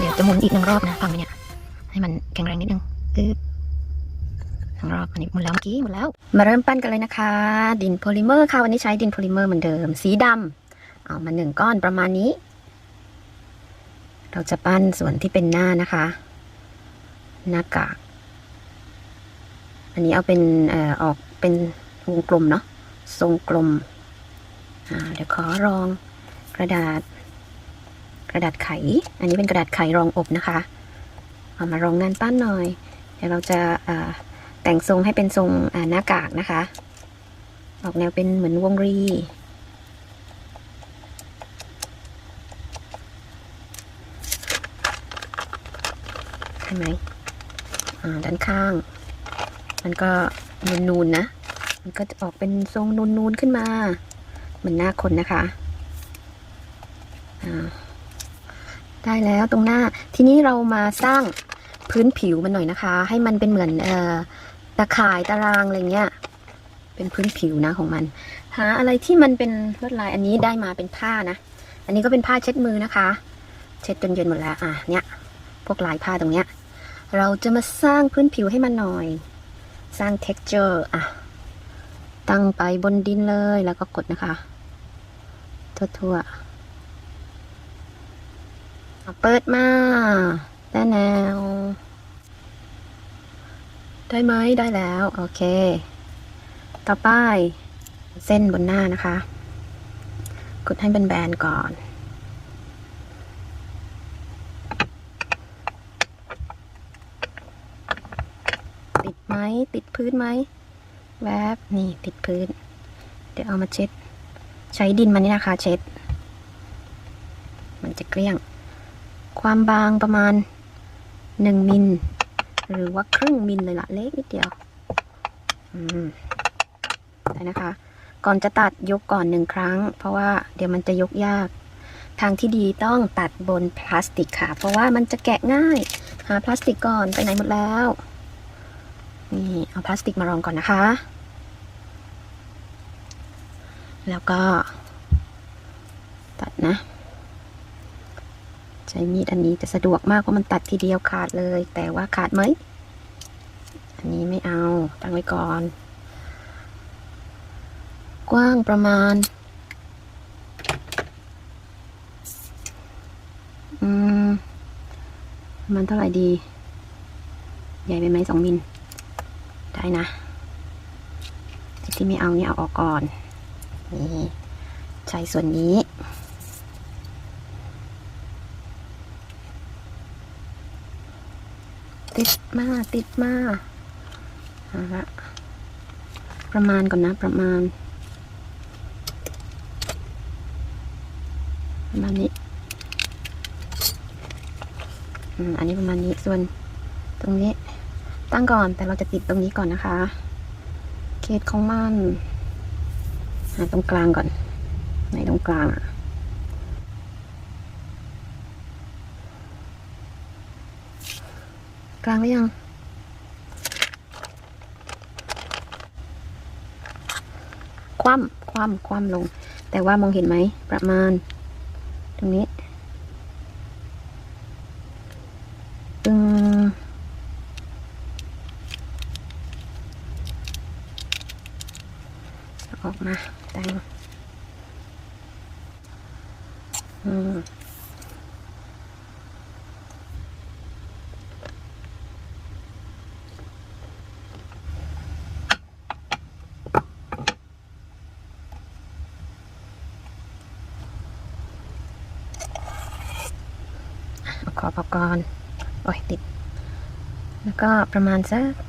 เดี๋ยวจะหมุนอีกหนึ่งรอบนะฟังไหมเนี่ย ให้มันแข็งแรงนิดนึงอึ๊บหนึ่งรอบอันนี้หมดแล้วเมื่อกี้หมดแล้ว มาเริ่มปั้นกันเลยนะคะ ดินโพลิเมอร์ค่ะวันนี้ใช้ดินโพลิเมอร์เหมือนเดิม สีดำเอามาหนึ่งก้อนประมาณนี้ เราจะปั้นส่วนที่เป็นหน้านะคะ หน้ากากอันนี้เอาเป็นเอ่อออกเป็นวงกลมเนาะทรงกลม เดี๋ยวขอรองกระดาษ กระดาษไข อันนี้เป็นกระดาษไขรองอบนะคะ เอามารองงานปั้นหน่อย เดี๋ยวเราจะาแต่งทรงให้เป็นทรงหน้ากากนะคะ ออกแนวเป็นเหมือนวงรีใช่ไหมอ่าด้านข้าง มันก็นูนๆนะ มันก็จะออกเป็นทรงนูนๆขึ้นมา มือนหน้าคนนะคะได้แล้วตรงหน้าทีนี้เรามาสร้างพื้นผิวมันหน่อยนะคะ ให้มันเป็นเหมือนเอ่อตะข่ายตารางอะไรเงี้ย เป็นพื้นผิวนะของมัน หาอะไรที่มันเป็นลวดลายอันนี้ได้มาเป็นผ้านะ อันนี้ก็เป็นผ้าเช็ดมือนะคะ เช็ดจนเย็นหมดแล้วอะเนี่ยพวกลายผ้าตรงเนี้ย เราจะมาสร้างพื้นผิวให้มันหน่อย สร้าง texture อะ ตั้งไปบนดินเลยแล้วก็กดนะคะ ทั่วๆเปิดมาได้แนวได้ไหมได้แล้ว โอเค ต่อไป เส้นบนหน้านะคะ กดให้เป็นแบนๆก่อน ติดไหมติดพื้นไหมแวบนี่ติดพื้น เดี๋ยวเอามาเช็ด ใช้ดินมันนี่นะคะ เช็ด มันจะเกลี้ยง ความบางประมาณหนึ่งมิลหรือว่าครึ่งมิลเลยละเล็กนิดเดียวอืมได้นะคะ ก่อนจะตัดยกก่อนหนึ่งครั้ง เพราะว่าเดี๋ยวมันจะยกยาก ทางที่ดีต้องตัดบนพลาสติกค่ะ เพราะว่ามันจะแกะง่าย หาพลาสติกก่อนไปไหนหมดแล้ว นี่เอาพลาสติกมารองก่อนนะคะ แล้วก็ ตัดนะ ใช้มีดอันนี้จะสะดวกมากเพราะมันตัดทีเดียวขาดเลย แต่ว่าขาดไหม อันนี้ไม่เอา ตั้งไว้ก่อน กว้างประมาณ อืม มันเท่าไหร่ดี ใหญ่ไปไหมสองมิล ได้นะที่ไม่เอาเนี่ยเอาออกก่อน นี่ใช้ส่วนนี้ ติดมาติดมาเอาละประมาณก่อนนะประมาณประมาณนี้อันนี้ประมาณนี้ส่วนตรงนี้ตั้งก่อนแต่เราจะติดตรงนี้ก่อนนะคะ เขตของมัน หาตรงกลางก่อน ในตรงกลางอะกลางหรือยัง คว่ำคว่ำคว่ำลง แต่ว่ามองเห็นไหม ประมาณ ตรงนี้ตึงออกมาแต่งอืมเอา ขอบเอาก่อนโอ้ยติด แล้วก็ประมาณสัก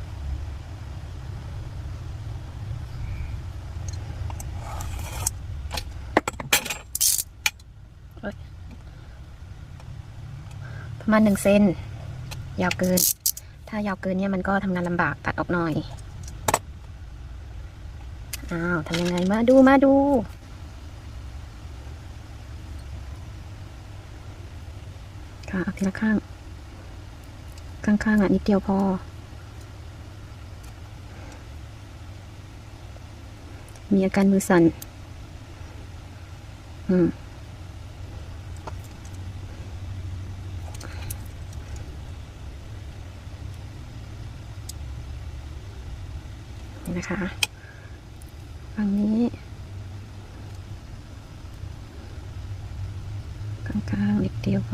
มาหนึ่งเซนยาวเกิน ถ้ายาวเกินเนี่ยมันก็ทำงานลำบากตัดออกหน่อย อ้าวทำยังไงมาดูมาดูค่ะเอาทีละข้าง ข้างๆอะนิดเดียวพอ มีอาการมือสั่น อืม นะคะฝั่งนี้กลางๆนิดเดียวพ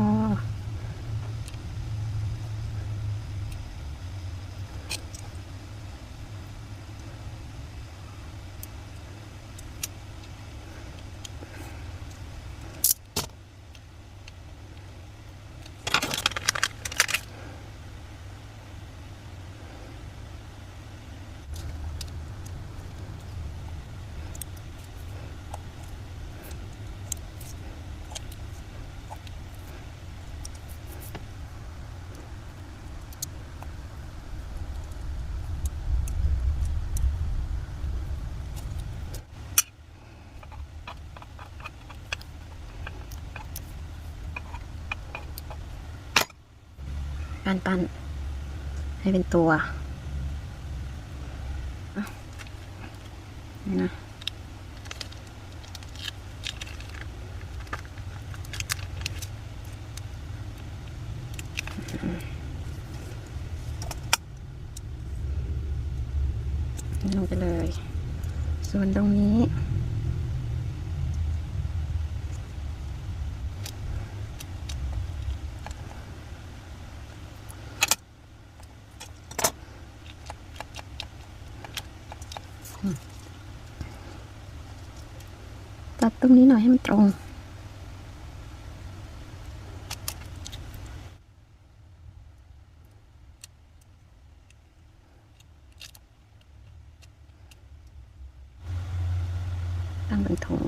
ปั้นปั้นๆให้เป็นตัวนี่นะลงไปเลย ส่วนตรงนี้ ตัดตรงนี้หน่อยให้มันตรงตั้งบนถุง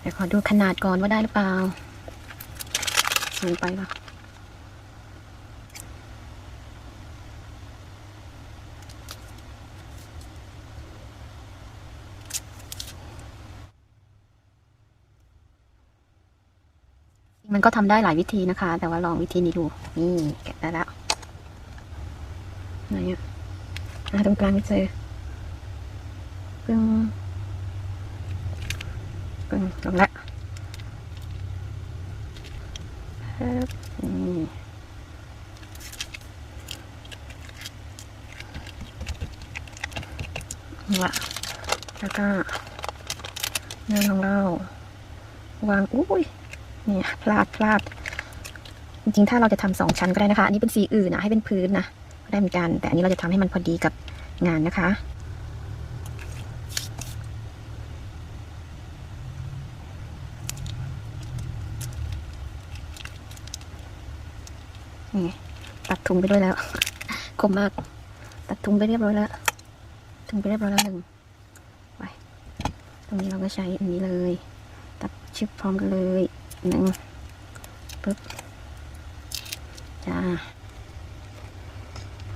เดี๋ยวข อดูขนาดก่อนว่าได้หรือเปล่าสูงไปปะมันก็ทำได้หลายวิธีนะคะ แต่ว่าลองวิธีนี้ดู นี่แกะได้แล้วไหนอะอะตรงกลางไม่เจอปึ้ง ปึ้งลงละปึ๊บนี่ละแล้วก็เนื้อของเรา วางอุ้ยนี่พลาดพลาด จริงๆ ถ้าเราจะทำสองชั้นก็ได้นะคะ อันนี้เป็นสีอื่นนะ ให้เป็นพื้นนะ ได้เหมือนกัน แต่อันนี้เราจะทำให้มันพอดีกับงานนะคะ นี่ ตัดถุงไปด้วยแล้วคมมาก ตัดถุงไปเรียบร้อยแล้วถุงไปเรียบร้อยแล้วหนึ่งไปตรงนี้เราก็ใช้อันนี้เลย ตัดชิปพร้อมกันเลยหนึ่งปึ๊บจ้า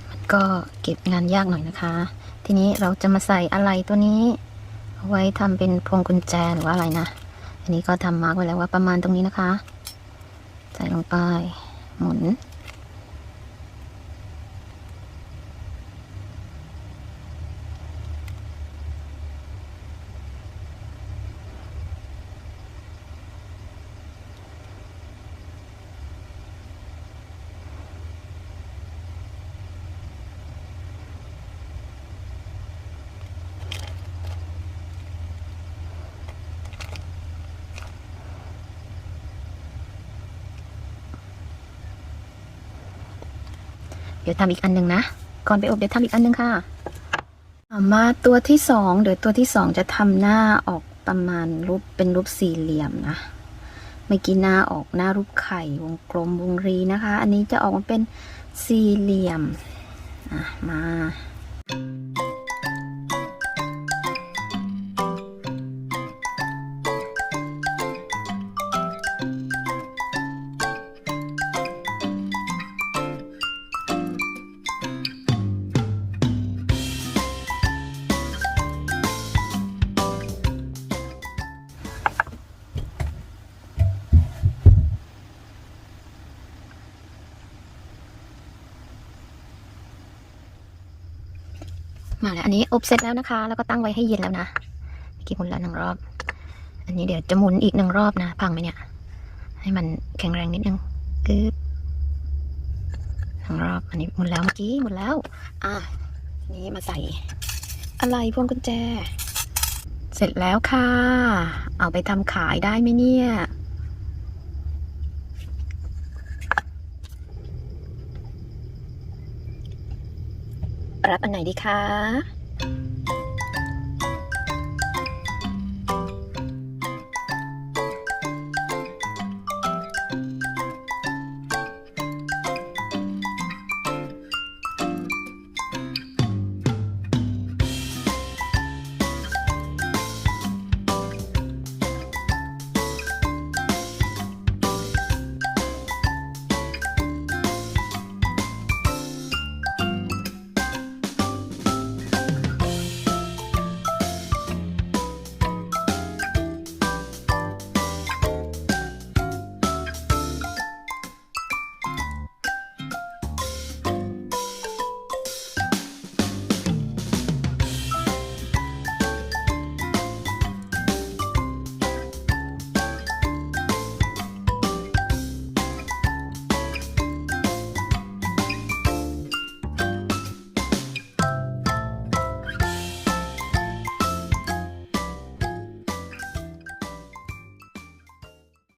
มันก็เก็บงานยากหน่อยนะคะ ทีนี้เราจะมาใส่อะไรตัวนี้เอาไว้ทำเป็นพวงกุญแจหรือว่าอะไรนะอันนี้ก็ทำมาร์กไว้แล้วว่าประมาณตรงนี้นะคะ ใส่ลงไปหมุน เดี๋ยวทำอีกอันหนึ่งนะ ก่อนไปอบเดี๋ยวทำอีกอันหนึ่งค่ะมาตัวที่สองเดี๋ยวตัวที่สองจะทำหน้าออกประมาณรูปเป็นรูปสี่เหลี่ยมนะเมื่อกี้หน้าออกหน้ารูปไข่วงกลมวงรีนะคะ อันนี้จะออกมาเป็นสี่เหลี่ยมมา มาแล้วอันนี้อบเสร็จแล้วนะคะ แล้วก็ตั้งไว้ให้เย็นแล้วนะเมื่อกี้หมุนแล้วหนึ่งรอบ อันนี้เดี๋ยวจะหมุนอีกหนึ่งรอบนะ พังไหมเนี่ย ให้มันแข็งแรงนิดนึงกึ๊บหนึ่งรอบ อันนี้หมุนแล้วเมื่อกี้หมุนแล้ว อะนี้มาใส่ อะไรพวงกุญแจ เสร็จแล้วค่ะ เอาไปทำขายได้ไหมเนี่ย รับอันไหนดีคะ